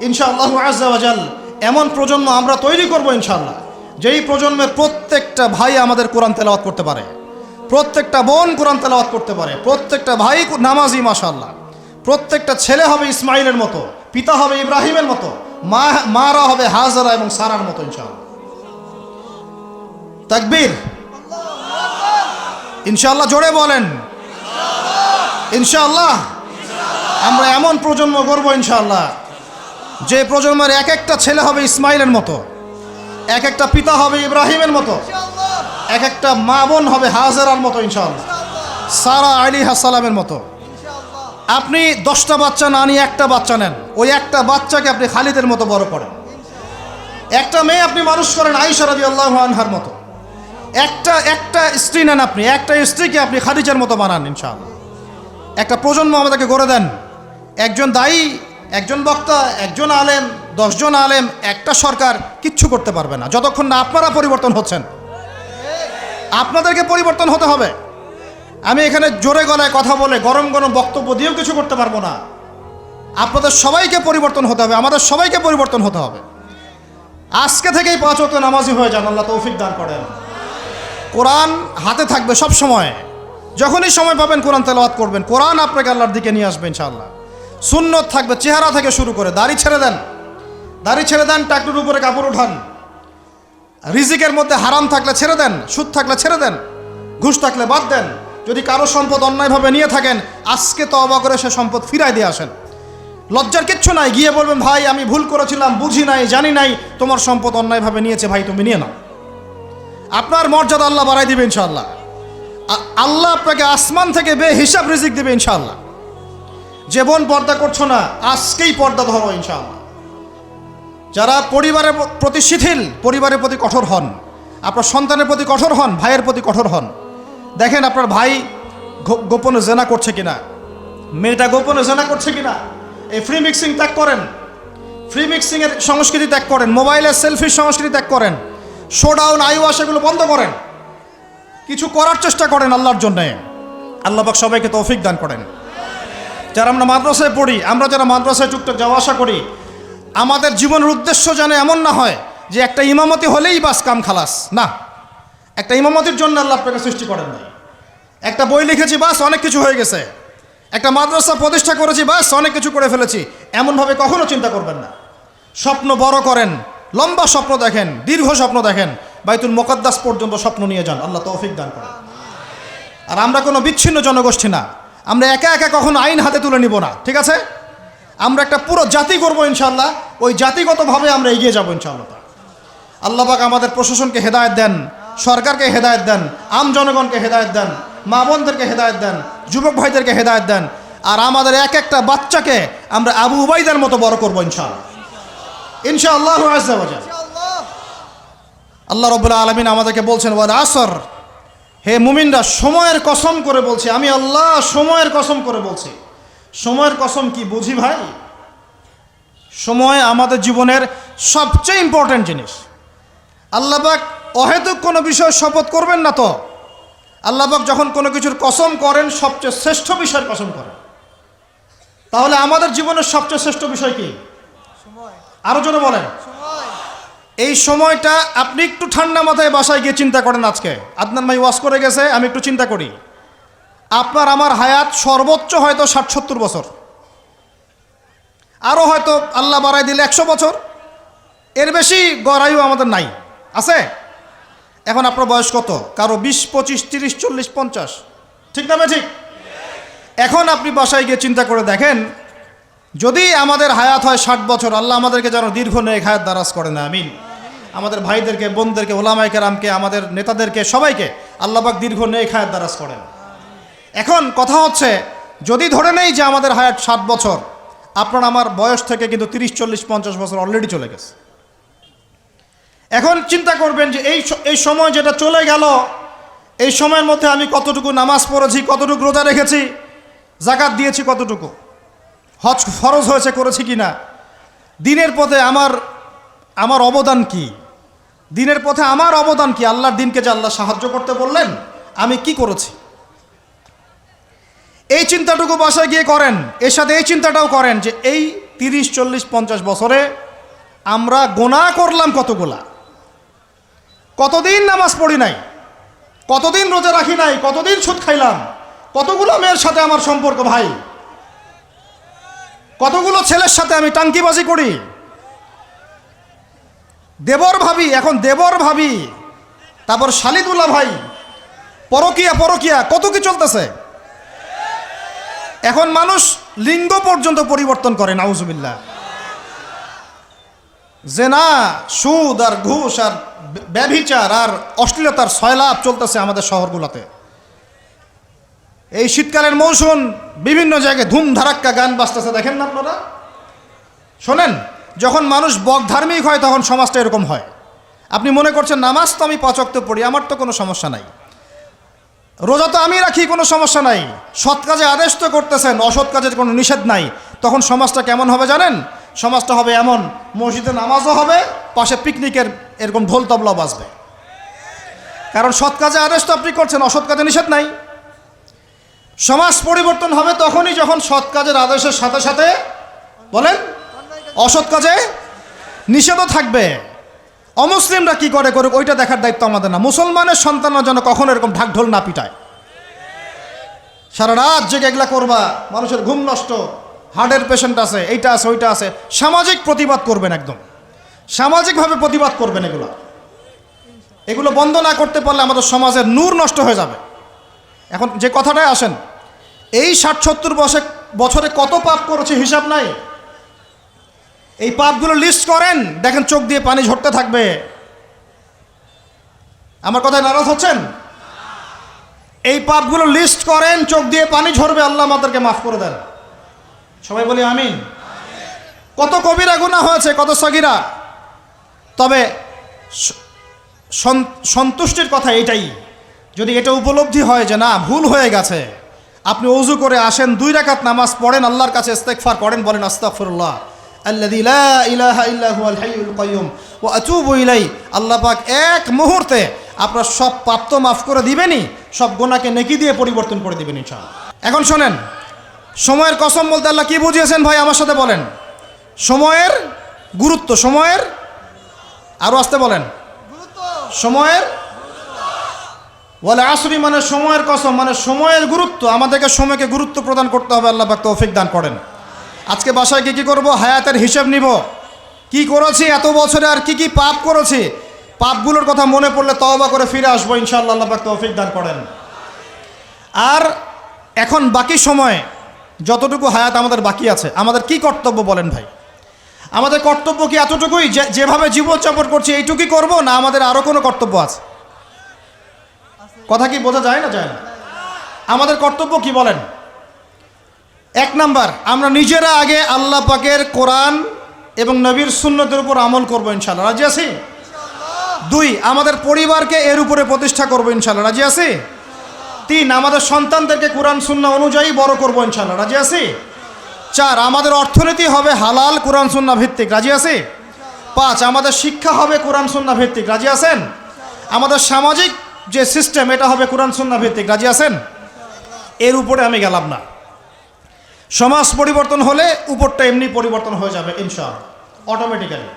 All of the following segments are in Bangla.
ইনশাআল্লাহ আজাল এমন প্রজন্ম আমরা তৈরি করব ইনশাআল্লাহ, যেই প্রজন্মের প্রত্যেকটা ভাই আমাদের কোরআন তেলাওয়াত করতে পারে, প্রত্যেকটা বোন কোরআন তেলাওয়াত করতে পারে, প্রত্যেকটা ভাই নামাজি মাশাল্লাহ প্রত্যেকটা ছেলে হবে ইসমাইলের মতো, পিতা হবে ইব্রাহিমের মতো, মা, মারা হবে হাজারা এবং সারার মতো ইনশাআল্লাহ। তাকবীর। ইনশাআল্লাহ জোরে বলেন। ইনশাআল্লাহ। আমরা এমন প্রজন্ম করব ইনশাআল্লাহ যে প্রজন্মের এক একটা ছেলে হবে ইসমাইলের মতো, এক একটা পিতা হবে ইব্রাহিমের মতো, এক একটা মা বোন হবে হাজারার মতো ইনশাআল্লাহ। সারা আলী হাসালামের মতো। আপনি দশটা বাচ্চা না নিয়ে একটা বাচ্চা নেন, ওই একটা বাচ্চাকে আপনি খালিদের মতো বড় করেন। একটা মেয়ে আপনি মানুষ করেন আইসা রাজি আল্লাহ আনহার মতো। একটা একটা স্ত্রী নেন আপনি, একটা স্ত্রীকে আপনি খাদিজার মতো বানান ইনশাআল্লাহ। একটা প্রজন্ম আমাদেরকে গড়ে দেন। একজন দায়ী একজন বক্তা, একজন আলেম, দশজন আলেম, একটা সরকার কিচ্ছু করতে পারবে না। যতক্ষণ না আপনারা পরিবর্তন হচ্ছেন। আপনাদেরকে পরিবর্তন হতে হবে। আমি এখানে জোরে গলায় কথা বলে গরম গরম বক্তব্য দিয়েও কিছু করতে পারব না। আপনাদের সবাইকে পরিবর্তন হতে হবে, আমাদের সবাইকে পরিবর্তন হতে হবে। আজকে থেকেই পাঁচ অত নামাজি হয়ে যান, আল্লাহ তৌফিক দান করেন। কোরআন হাতে থাকবে সব সময়। যখনই সময় পাবেন কোরআন তেলাওয়াত করবেন। কোরআন আপনাকে আল্লাহর দিকে নিয়ে আসবে, ইনশাআল্লাহ। সুন্নত থাকবে, চেহারা থেকে শুরু করে, দাড়ি ছেড়ে দেন। দাড়ি ছেড়ে দেন টাকটুর উপরে কাপড় উঠান। রিজিকের মধ্যে হারাম থাকলে ছেড়ে দেন, সুদ থাকলে ছেড়ে দেন, ঘুষ থাকলে বাদ দেন। যদি কারও সম্পদ অন্যায়ভাবে নিয়ে থাকেন, আজকে তবা করে সে সম্পদ ফিরাই দিয়ে আসেন। লজ্জার কিচ্ছু নাই, গিয়ে বলবেন, ভাই, আমি ভুল করেছিলাম, বুঝি নাই, জানি নাই, তোমার সম্পদ অন্যায়ভাবে নিয়েছে, ভাই, তুমি নিয়ে নাও। আপনার মর্যাদা আল্লাহ বাড়াই দিবে ইনশাআল্লাহ। আ- আল্লাহ আপনাকে আসমান থেকে বে হিসাব রিজিক দেবে ইনশাআল্লাহ। যে বোন পর্দা করছ না, আজকেই পর্দা ধরো ইনশাআল্লাহ। যারা পরিবারের প্রতি শিথিল, পরিবারের প্রতি কঠোর হন, আপনার সন্তানের প্রতি কঠোর হন, ভাইয়ের প্রতি কঠোর হন, দেখেন আপনার ভাই গোপনে জেনা করছে কিনা, মেয়েটা গোপনে জেনা করছে কিনা, এই ফ্রি মিক্সিং ত্যাগ করেন ফ্রি মিক্সিংয়ের সংস্কৃতি ত্যাগ করেন মোবাইলের সেলফির সংস্কৃতি ত্যাগ করেন শোডাউন আইওয়াস এগুলো বন্ধ করেন, কিছু করার চেষ্টা করেন আল্লাহর জন্যে। আল্লাহ পাক সবাইকে তৌফিক দান করেন। যারা আমরা মাদ্রাসায় পড়ি, আমরা যারা মাদ্রাসায় টুকটাক যাওয়া আসা করি, আমাদের জীবনের উদ্দেশ্য যেন এমন না হয় যে একটা ইমামতি হলেই বাস কাম খালাস। না, একটা ইমামতির জন্য আল্লাহ আপনাকে সৃষ্টি করেন নাই। একটা বই লিখেছি, বাস অনেক কিছু হয়ে গেছে। একটা মাদ্রাসা প্রতিষ্ঠা করেছি, বাস অনেক কিছু করে ফেলেছি। এমনভাবে কখনো চিন্তা করবেন না। স্বপ্ন বড় করেন, লম্বা স্বপ্ন দেখেন, দীর্ঘ স্বপ্ন দেখেন, বাইতুল মোকাদ্দাস পর্যন্ত স্বপ্ন নিয়ে যান। আল্লাহ তৌফিক দান করেন। আর আমরা কোনো বিচ্ছিন্ন জনগোষ্ঠী না। আমরা একা একা কখনো আইন হাতে তুলে নিব না, ঠিক আছে? আমরা একটা পুরো জাতি করব ইনশাল্লাহ ওই জাতিগতভাবে আমরা এগিয়ে যাব ইনশাআল্লাহ আল্লাহ পাক আমাদের প্রশাসনকে হেদায়ত দেন, সরকারকে হেদায়ত দেন, আম জনগণকে হেদায়ত দেন, মা বোনদেরকে হেদায়েত দেন, যুবক ভাইদেরকে হেদায়ত দেন, আর আমাদের এক একটা বাচ্চাকে আমরা আবু উবাইদের মতো বড় করব ইনশাআল্লাহ। ইনশাআল্লাহ আল্লাহ রবুল্লা আলমিন আমাদেরকে বলছেন ওয়াদ আসর হে মুমিনরা সময়ের কসম করে বলছি আমি আল্লাহ সময়ের কসম করে বলছি। সময়ের কসম কি বুঝি ভাই? সময় আমাদের জীবনের সবচেয়ে ইম্পর্ট্যান্ট জিনিস। আল্লাহবাক অহেতুক কোনো বিষয় শপথ করবেন না তো? আল্লাহবাক যখন কোনো কিছুর কসম করেন সবচেয়ে শ্রেষ্ঠ বিষয়ের কসম করেন। তাহলে আমাদের জীবনের সবচেয়ে শ্রেষ্ঠ বিষয় কি? আরও জোরে বলেন। এই সময়টা আপনি একটু ঠান্ডা মাথায় বাসায় গিয়ে চিন্তা করেন আজকে। আদনান ভাই ওয়াশ করে গেছে, আমি একটু চিন্তা করি। আপনার, আমার হায়াত সর্বোচ্চ হয়তো ষাট সত্তর বছর। আরও হয়তো আল্লাহ বাড়াই দিলে একশো বছর। এর বেশি গড়াইও আমাদের নাই। আছে? এখন আপনার বয়স কত? কারও বিশ, পঁচিশ, তিরিশ, চল্লিশ, পঞ্চাশ। ঠিক না ঠিক? এখন আপনি বাসায় গিয়ে চিন্তা করে দেখেন, যদি আমাদের হায়াত হয় ষাট বছর, আল্লাহ আমাদেরকে যেন দীর্ঘ নেক হায়াত দারাজ করে না, আমিন। আমাদের ভাইদেরকে, বোনদেরকে ওলামাই কেরামকে, আমাদের নেতাদেরকে, সবাইকে আল্লাহবাক দীর্ঘ নেই হায়াত দারাজ করেন। এখন কথা হচ্ছে, যদি ধরে নেই যে আমাদের হায়াত ষাট বছর, আপনার আমার বয়স থেকে কিন্তু তিরিশ, চল্লিশ, পঞ্চাশ বছর অলরেডি চলে গেছে। এখন চিন্তা করবেন যে এই এই সময় যেটা চলে গেল, এই সময়ের মধ্যে আমি কতটুকু নামাজ পড়েছি, কতটুকু রোজা রেখেছি, জাকাত দিয়েছি কতটুকু, হজ ফরজ হয়েছে করেছি কি না দিনের পথে আমার আমার অবদান কি? দিনের পথে আমার অবদান কি? আল্লাহর দিনকে যে আল্লাহ সাহায্য করতে বললেন, আমি কি করেছি? এই চিন্তাটুকু বাসায় গিয়ে করেন। এর সাথে এই চিন্তাটাও করেন যে এই তিরিশ, চল্লিশ, পঞ্চাশ বছরে আমরা গোনা করলাম কতগুলা? কতদিন নামাজ পড়ি নাই? কতদিন রোজা রাখি নাই? কতদিন সুদ খাইলাম? কতগুলো মেয়ের সাথে আমার সম্পর্ক ভাই? কতগুলো ছেলের সাথে আমি টাঙ্কিবাজি করি? দেবর ভাবি, এখন দেবর ভাবি। তারপর শালিদুল্লাহ ভাই, পরকিয়া পরকিয়া, কত কি চলতেছে? এখন মানুষ লিঙ্গ পর্যন্ত পরিবর্তন করে নাউজুবিল্লা যে না সুদ আর ঘুষ আর ব্যভিচার আর অশ্লীলতার সয়লাভ চলতেছে আমাদের শহরগুলোতে। এই শীতকালের মৌসুম বিভিন্ন জায়গায় ধুম ধারাক্কা গান বাজতেছে, দেখেন না আপনারা? শোনেন? যখন মানুষ বকধার্মিক হয়, তখন সমাজটা এরকম হয়। আপনি মনে করছেন, নামাজ তো আমি পাচক্ত পড়ি, আমার তো কোনো সমস্যা নাই। রোজা তো আমি রাখি, কোনো সমস্যা নাই। সৎ কাজে আদেশ তো করতেছেন, অসৎ কাজের কোনো নিষেধ নাই। তখন সমাজটা কেমন হবে জানেন? সমাজটা হবে এমন, মসজিদে নামাজও হবে, পাশে পিকনিকের এরকম ঢোল তবলা বাজবে। কারণ সৎ কাজে আদেশ তো আপনি করছেন, অসৎ কাজে নিষেধ নাই। সমাজ পরিবর্তন হবে তখনই যখন সৎ কাজের আদেশের সাথে সাথে, বলেন অসৎ কাজে নিষেধও থাকবে। অমুসলিমরা কি করে করুক, ওইটা দেখার দায়িত্ব আমাদের না। মুসলমানের সন্তানরা যেন কখনো এরকম ঢাকঢোল না পিটায়। সারা রাত জেগে এগুলা করবা, মানুষের ঘুম নষ্ট, হার্টের পেশেন্ট আছে, এইটা আছে, ওইটা আছে। সামাজিক প্রতিবাদ করবেন একদম। সামাজিকভাবে প্রতিবাদ করবেন এগুলো। এগুলো বন্ধ না করতে পারলে আমাদের সমাজের নূর নষ্ট হয়ে যাবে। এখন যে কথাটায় আসেন, এই ষাট সত্তর বছরে বছরে কত পাপ করেছে হিসাব নাই? এই পাপগুলো লিস্ট করেন, দেখেন চোখ দিয়ে পানি ঝরতে থাকবে। আমার কথায় নারাজ হচ্ছেন? এই পাপগুলো লিস্ট করেন, চোখ দিয়ে পানি ঝরবে, আল্লাহ আমাদেরকে মাফ করে দেন। সবাই বলি আমিন। কত কবিরা গুণা হয়েছে, কত সগিরা। তবে সন্তুষ্টির কথা এটাই। যদি এটা উপলব্ধি হয় যে না, ভুল হয়ে গেছে, আপনি অজু করে আসেন, দুই রাকাত নামাজ পড়েন, আল্লাহর কাছে ইস্তেগফার করেন, বলেন আস্তাগফিরুল্লাহ। আল্লাযী লা ইলাহা ইল্লা হুয়াল হাইয়ুল কাইয়্যুম ওয়া আতুবু ইলাই আল্লাহ পাক এক মুহূর্তে আপনার সব পাপ তো মাফ করে দিবেনই, সব গোনাকে নেকি দিয়ে পরিবর্তন করে দিবেন ইনশাআল্লাহ। এখন শোনেন, সময়ের কসম বলতে আল্লাহ কি বুঝিয়েছেন ভাই আমার সাথে বলেন? সময়ের গুরুত্ব, সময়ের আরও আসতে বলেন। সময়ের বলে আসরি মানে সময়ের কসম মানে সময়ের গুরুত্ব, আমাদেরকে সময়কে গুরুত্ব প্রদান করতে হবে, আল্লাহ পাক তৌফিক দান করেন। আজকে বাসায় কি কি করব? হায়াতের হিসেব নিব। কি করেছি? এত বছরে আর কি কি পাপ করেছি? পাপগুলোর কথা মনে পড়লে তওবা করে ফিরে আসব, ইনশাআল্লাহ আল্লাহ তৌফিক দান করেন। আর এখন বাকি সময় যতটুকু হায়াত আমাদের বাকি আছে, আমাদের কি কর্তব্য বলেন ভাই? আমাদের কর্তব্য কি এতটুকুই? যেভাবে জীবনযাপন করছি এইটুকুই করব না আমাদের আরও কোনো কর্তব্য আছে? কথা কি বোঝা যায় না? যায় না। আমাদের কর্তব্য কি বলেন? এক নাম্বার, আমরা নিজেরা আগে আল্লাহ পাকের কোরআন এবং নবীর সুন্নতের উপর আমল করব ইনশাল্লাহ। রাজি আছি? দুই, আমাদের পরিবারকে এর উপরে প্রতিষ্ঠা করব ইনশাল্লাহ। রাজি আছি? তিন, আমাদের সন্তানদেরকে কোরআন, সুন্না অনুযায়ী বড় করব ইনশাল্লাহ। রাজি আছি? চার, আমাদের অর্থনীতি হবে হালাল কোরআন, সুন্না ভিত্তিক। রাজি আছি? পাঁচ, আমাদের শিক্ষা হবে কোরআন, সুন্না ভিত্তিক। রাজি আছেন? আমাদের সামাজিক যে সিস্টেম এটা হবে কোরআন, সুন্না ভিত্তিক। রাজি আছেন? এর উপরে আমি গেলাম না। সমাজ পরিবর্তন হলে উপরটা এমনি পরিবর্তন হয়ে যাবে ইনশাল অটোমেটিক্যালি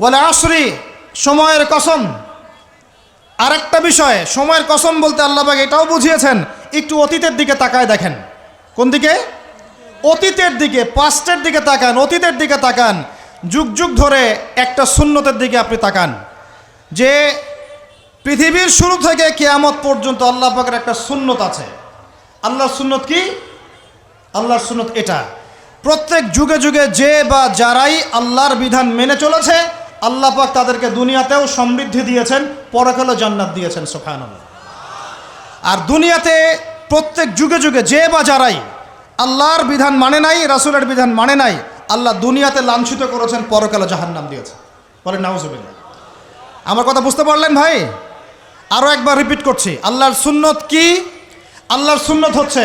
বলে আসরি, সময়ের কসম। আরেকটা বিষয়, সময়ের কসম বলতে আল্লাহবাগ এটাও বুঝিয়েছেন, একটু অতীতের দিকে তাকায় দেখেন। কোন দিকে? অতীতের দিকে পাস্টের দিকে তাকান, অতীতের দিকে তাকান। যুগ যুগ ধরে একটা শূন্যতের দিকে আপনি তাকান। যে পৃথিবীর শুরু থেকে কেয়ামত পর্যন্ত আল্লাহ পাকের একটা সুন্নত আছে। আল্লাহর সুন্নত কি? আল্লাহর সুন্নত এটা। প্রত্যেক যুগে যুগে যে বা যারাই আল্লাহর বিধান মেনে চলেছে, আল্লাহ পাক তাদেরকে দুনিয়াতেও সমৃদ্ধি দিয়েছেন পরকালে জান্নাত দিয়েছেন সোফান আর দুনিয়াতে প্রত্যেক যুগে যুগে যে বা যারাই আল্লাহর বিধান মানে নাই, রাসুলের বিধান মানে নাই, আল্লাহ দুনিয়াতে লাঞ্ছিত করেছেন পরকালে জাহান্নাম দিয়েছে বলেন, নাউজুবিল্লাহ। আমার কথা বুঝতে পারলেন ভাই? আরও একবার রিপিট করছি। আল্লাহর সুন্নত কি? আল্লাহর সুন্নত হচ্ছে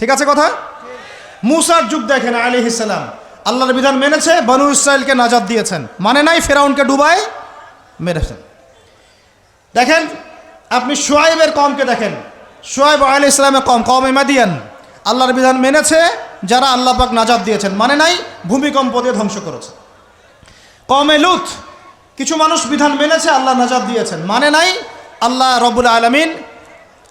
ঠিক আছে কথা? মুসার যুগ দেখেন আলী ইসলাম আল্লাহর বিধান মেনেছে, বনু ইসরায়েলকে নাজাদ দিয়েছেন। মানে নাই ফেরাউনকে ডুবায় মেরেছেন। দেখেন, আপনি সোয়াইবের কমকে দেখেন। সোয়াইব আলী ইসলামের কম কম মাদিয়ান। আল্লাহর বিধান মেনেছে, যারা আল্লাহ পাক নাজাদ দিয়েছেন। মানে নাই, ভূমিকম্প দিয়ে ধ্বংস করেছে। কমে লুত, কিছু মানুষ বিধান মেনেছে, আল্লাহ নাজাদ দিয়েছেন। মানে নাই, আল্লাহ রবুল আলমিন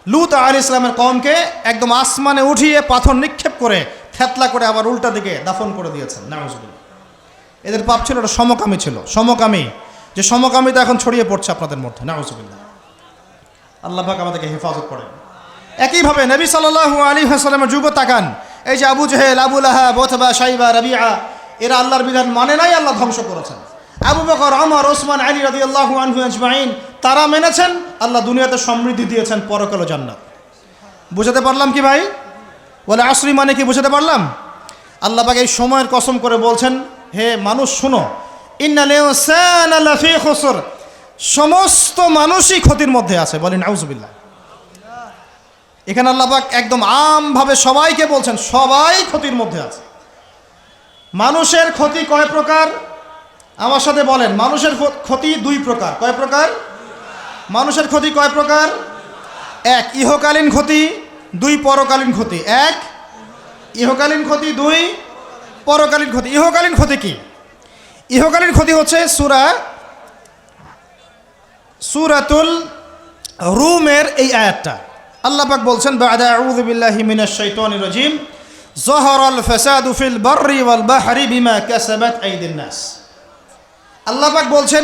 লুত আলী ইসলামের কমকে একদম আসমানে উঠিয়ে পাথর নিক্ষেপ করে থেতলা করে আবার উল্টা দিকে দাফন করে দিয়েছেন। নামাজুল্লাহ এদের পাপ ছিল ওটা সমকামী ছিল। সমকামী। যে সমকামিতা এখন ছড়িয়ে পড়ছে আপনাদের মধ্যে। নাউজুবিল্লাহ। আল্লাহ পাক আমাদেরকে হেফাজত করেন। একইভাবে নবী সাল্লাল্লাহু আলী হাসালামের যুগ তাকান। এই যে আবু জহেল, আবু লাহা বোথবা সাইবা রবিআ এরা আল্লাহর বিধান মানে নাই, আল্লাহ ধ্বংস করেছেন। আবু বকর আমর ওসমান, আলী রদি আল্লাহ আনহু আজমাইন তারা মেনেছেন, আল্লাহ দুনিয়াতে সমৃদ্ধি দিয়েছেন, পরকাল জান্নাত। বুঝাতে পারলাম কি ভাই? বলে আশ্রী মানে কি বুঝাতে পারলাম? আল্লাহ এই সময়ের কসম করে বলছেন, হে মানুষ শুনো খসর। সমস্ত মানুষই ক্ষতির মধ্যে আছে, বলেন আউজবিল্লা এখানে আল্লাহ পাক একদম আমভাবে সবাইকে বলছেন, সবাই ক্ষতির মধ্যে আছে। মানুষের ক্ষতি কয় প্রকার? আমার সাথে বলেন, মানুষের ক্ষতি দুই প্রকার। কয় প্রকার? মানুষের ক্ষতি কয় প্রকার? এক, ইহকালীন ক্ষতি, দুই, পরকালীন ক্ষতি। এক, ইহকালীন ক্ষতি, দুই, পরকালীন ক্ষতি। ইহকালীন ক্ষতি কি? ইহকালীন ক্ষতি হচ্ছে সুরা, সুরাতুল রুমের এই আয়াতটা। আল্লাহ পাক বলছেন, বাদা আউযু বিল্লাহি মিনাশ ওয়াল বাহরি বিমা কাসাবাত আইদিন আল্লাহ পাক বলছেন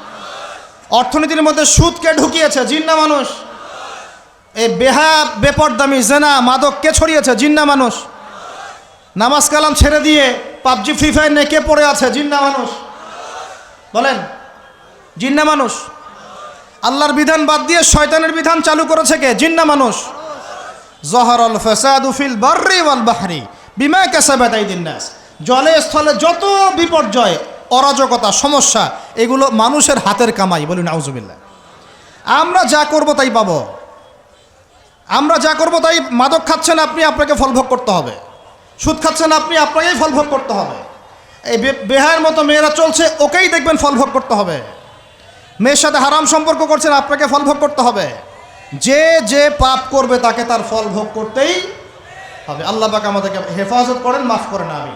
অর্থনীতির মধ্যে সুদকে ঢুকিয়েছে, জিন্না মানুষ। এই বেহা, বেপরদামি, জেনা, মাদককে ছড়িয়েছে, জিন্না মানুষ। নামাজ কালাম ছেড়ে দিয়ে পাবজি, ফ্রি ফায়ার নিয়ে কে পড়ে আছে? জিন্না মানুষ। বলেন, জিন্না মানুষ। আল্লাহর বিধান বাদ দিয়ে শয়তানের বিধান চালু করেছে কে? জিন্না মানুষ। জহরল ফেসাদু ফিল বাররি ওয়াল বাহরি বিমা কাসাবাত আইদিন নাস। জলে স্থলে যত বিপর্যয় অরাজকতা, সমস্যা, এগুলো মানুষের হাতের কামাই বলি নাউজুবিল্লাহ। আমরা যা করব তাই পাবো। আমরা যা করব তাই মাদক খাচ্ছেন আপনি, আপনাকে ফলভোগ করতে হবে। সুদ খাচ্ছেন আপনি, আপনাকেই ফলভোগ করতে হবে। এই বেহায়ের মতো মেয়েরা চলছে, ওকেই দেখবেন ফলভোগ করতে হবে। মেয়ের সাথে হারাম সম্পর্ক করছেন, আপনাকে ফল ভোগ করতে হবে। যে যে পাপ করবে তাকে তার ফল ভোগ করতেই হবে। আল্লাহ পাক আমাদেরকে হেফাজত করেন, মাফ করেন আমি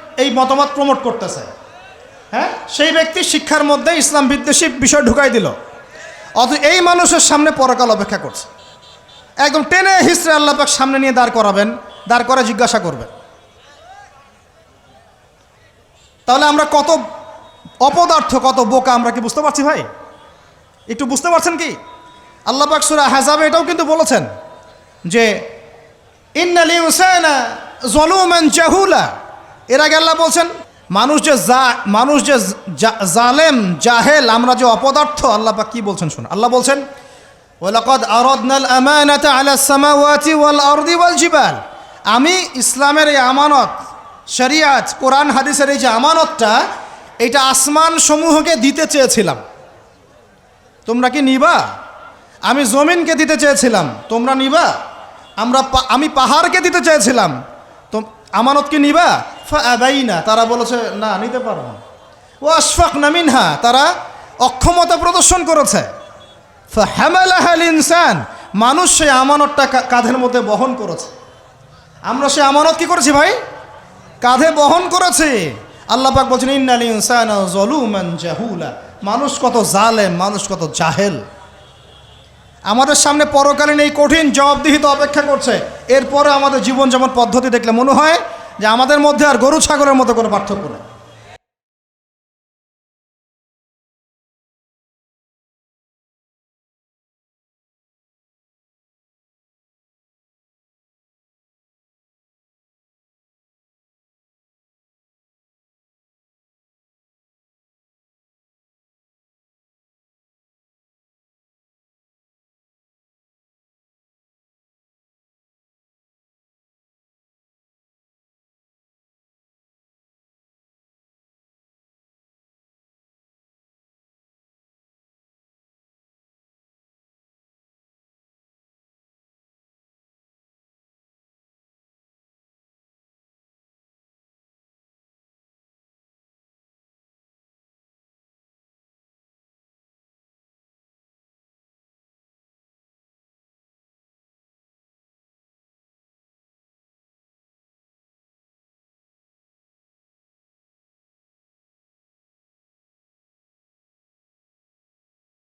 এই মতামত প্রমোট করতেছে। হ্যাঁ? সেই ব্যক্তি শিক্ষার মধ্যে ইসলাম বিদ্বেষী বিষয় ঢুকাই দিল। অথচ এই মানুষের সামনে পরকাল অপেক্ষা করছে। একদম টেনে হিস্ট্রি আল্লাহ পাক সামনে নিয়ে দাঁড় করাবেন, দাঁড় করে জিজ্ঞাসা করবেন। তাহলে আমরা কত অপদার্থ, কত বোকা, আমরা কি বুঝতে পারছি ভাই? একটু বুঝতে পারছেন কি? আল্লাহ পাক সূরা হাজাবে এটাও কিন্তু বলেছেন যে, ইন্নালি হুসাইনা জলুমান জাহুলা। এর আগে আল্লাহ বলছেন, মানুষ যে জা, মানুষ যে জালেম, জাহেল, আমরা যে অপদার্থ, আল্লাহ পাক কি বলছেন শুনুন আল্লাহ বলছেন ওয়াল ওয়াল জিবাল। আমি ইসলামের এই আমানত, শরিয়াত, কোরআন, হাদিসের এই যে আমানতটা, এটা আসমান সমূহকে দিতে চেয়েছিলাম। তোমরা কি নিবা? আমি জমিনকে দিতে চেয়েছিলাম, তোমরা নিবা? আমরা আমি পাহাড়কে দিতে চেয়েছিলাম তো আমানত কি নিবা? তারা বলেছে, না, নিতে পারব না। ও আশফাক না মিনহা, তারা অক্ষমতা প্রদর্শন করেছে। ফাহামালাহাল ইনসান, মানুষ সেই আমানতটা কাঁধের মধ্যে বহন করেছে। আমরা সেই আমানত কি করেছি ভাই? কাঁধে বহন করেছি। আল্লাহ পাক বলছেন, ইন্নাল ইনসান জলুমান জাহুলা। মানুষ কত জালেম, মানুষ কত জাহেল। আমাদের সামনে পরকালীন এই কঠিন জবাবদিহিত অপেক্ষা করছে। এরপরে আমাদের জীবন যেমন পদ্ধতি দেখলে মনে হয় যে আমাদের মধ্যে আর গরু ছাগলের মতো কোনো পার্থক্য নেই।